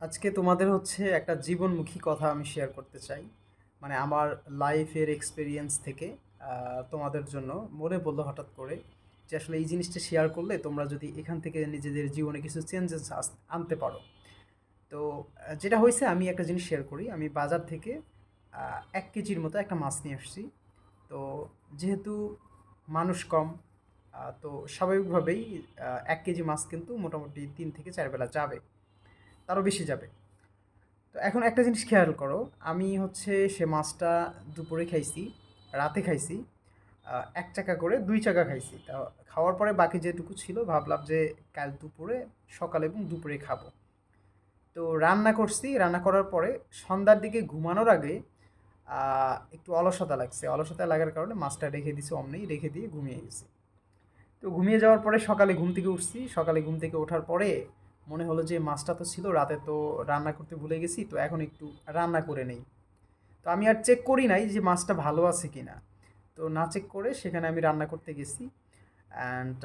আজকে তোমাদের হচ্ছে একটা জীবনমুখী কথা আমি শেয়ার করতে চাই। মানে আমার লাইফের এক্সপিরিয়েন্স থেকে তোমাদের জন্য মনে পড়ল হঠাৎ করে যে আসলে এই জিনিসটা শেয়ার করলে তোমরা যদি এখান থেকে নিজেদের জীবনে কিছু চেঞ্জেস আনতে পারো। তো, যেটা হয়েছে আমি একটা জিনিস শেয়ার করি। আমি বাজার থেকে এক কেজির মতো একটা মাছ নিয়ে আসছি। তো, যেহেতু মানুষ কম তো স্বাভাবিকভাবেই এক কেজি মাছ কিন্তু মোটামুটি তিন থেকে চার বেলা যাবে। তারও বেশি যাবে। তো এখন একটা জিনিস খেয়াল করো, আমি হচ্ছে সে মাছটা দুপুরে খাইছি, রাতে খাইছি এক চাকা করে দুই চাকা খাইছি। তা খাওয়ার পরে বাকি যেটুকু ছিল ভাবলাম যে কাল দুপুরে, সকালে এবং দুপুরে খাব। তো রান্না করছি, রান্না করার পরে সন্ধ্যার দিকে ঘুমানোর আগে একটু অলসতা লাগছে। অলসতা লাগার কারণে মাছটা রেখে দিছি অমনেই রেখে দিয়ে ঘুমিয়ে গেছি। তো ঘুমিয়ে যাওয়ার পরে সকালে ঘুম থেকে উঠছি। সকালে ঘুম থেকে ওঠার পরে মনে হলো যে মাছটা তো ছিল, রাতে তো রান্না করতে ভুলে গেছি, তো এখন একটু রান্না করে নেই। তো আমি আর চেক করি নাই যে মাছটা ভালো আছে কি না তো না চেক করে সেখানে আমি রান্না করতে গেছি। অ্যান্ড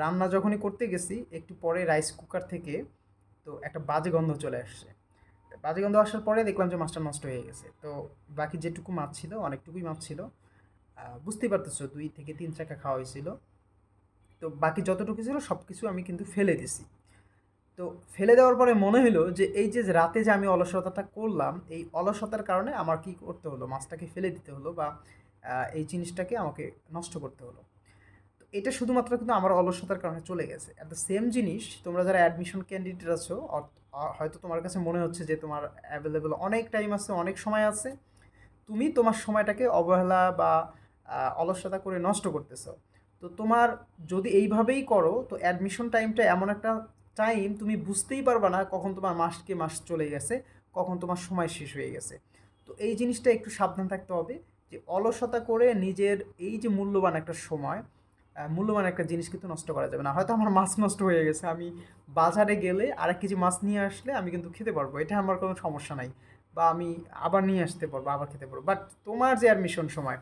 রান্না যখনই করতে গেছি, একটু পরে রাইস কুকার থেকে তো একটা বাজে গন্ধ চলে আসছে। বাজে গন্ধ আসার পরে দেখলাম যে মাছটা নষ্ট হয়ে গেছে। তো বাকি যেটুকু মাছ ছিল, অনেকটুকুই মাছ ছিল বুঝতেই পারতেছো, দুই থেকে তিন চাকা খাওয়া হয়েছিল। তো বাকি যতটুকু ছিল সব কিছু আমি কিন্তু ফেলে দিছি। তো ফেলে দেওয়ার পরে মনে হলো যে এই যে রাতে যে আমি অলসতাটা করলাম, এই অলসতার কারণে আমার কি করতে হলো? মাছটাকে ফেলে দিতে হলো বা এই জিনিসটাকে আমাকে নষ্ট করতে হলো। তো এটা শুধুমাত্র কিন্তু আমার অলসতার কারণে চলে গেছে। অ্যাট দ্য সেম জিনিস, তোমরা যারা অ্যাডমিশন ক্যান্ডিডেট আছো হয়তো তোমার কাছে মনে হচ্ছে যে তোমার অ্যাভেলেবেল অনেক টাইম আছে, অনেক সময় আছে। তুমি তোমার সময়টাকে অবহেলা বা অলসতা করে নষ্ট করতেছো। তো তোমার যদি এইভাবেই করো, তো অ্যাডমিশন টাইমটা এমন একটা টাইম তুমি বুঝতেই পারবা না কখন তোমার মাসকে মাস চলে গেছে, কখন তোমার সময় শেষ হয়ে গেছে। তো এই জিনিসটা একটু সাবধান থাকতে হবে যে অলসতা করে নিজের এই যে মূল্যবান একটা সময় মূল্যবান একটা জিনিস কিন্তু নষ্ট করা যাবে না। হয়তো আমার মাছ নষ্ট হয়ে গেছে, আমি বাজারে গেলে আর এক কেজি মাছ নিয়ে আসলে আমি কিন্তু খেতে পারব, এটা আমার কোনো সমস্যা নাই। বা আমি আবার নিয়ে আসতে পারব, আবার খেতে পারব। বাট তোমার যে অ্যাডমিশন সময়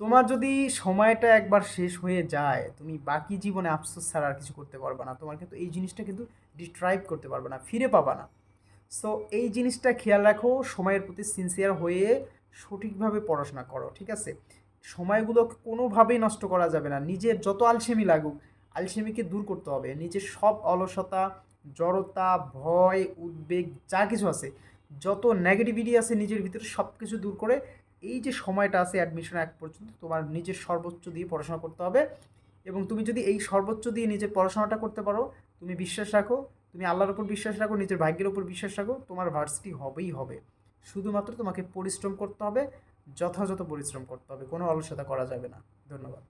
তোমার যদি সময়টা একবার শেষ হয়ে যায়, তুমি বাকি জীবনে আফসোস ছাড়া আর কিছু করতে পারবে না। তোমার কিন্তু এই জিনিসটা কিন্তু ডিস্ট্রাইব করতে পারবে না, ফিরে পাবা না। সো এই জিনিসটা খেয়াল রাখো, সময়ের প্রতি সিনসিয়ার হয়ে সঠিকভাবে পড়াশোনা করো, ঠিক আছে? সময়গুলো কোনোভাবেই নষ্ট করা যাবে না। নিজের যত আলসেমি লাগুক, আলসেমিকে দূর করতে হবে। নিজের সব অলসতা, জড়তা, ভয়, উদ্বেগ, যা কিছু আছে, যত নেগেটিভিটি আছে নিজের ভিতরে সব কিছু দূর করে এই যে সময়টা আছে অ্যাডমিশন এক পর্যন্ত, তোমার নিজের সর্বোচ্চ দিয়ে পড়াশোনা করতে হবে এবং তুমি যদি এই সর্বোচ্চ দিয়ে নিজের পড়াশোনাটা করতে পারো, তুমি বিশ্বাস রাখো, তুমি আল্লাহর উপর বিশ্বাস রাখো, নিজের ভাগ্যের ওপর বিশ্বাস রাখো, তোমার ভার্সিটি হবেই হবে। শুধুমাত্র তোমাকে পরিশ্রম করতে হবে, যথাযথ পরিশ্রম করতে হবে, কোনো অলসতা করা যাবে না। ধন্যবাদ।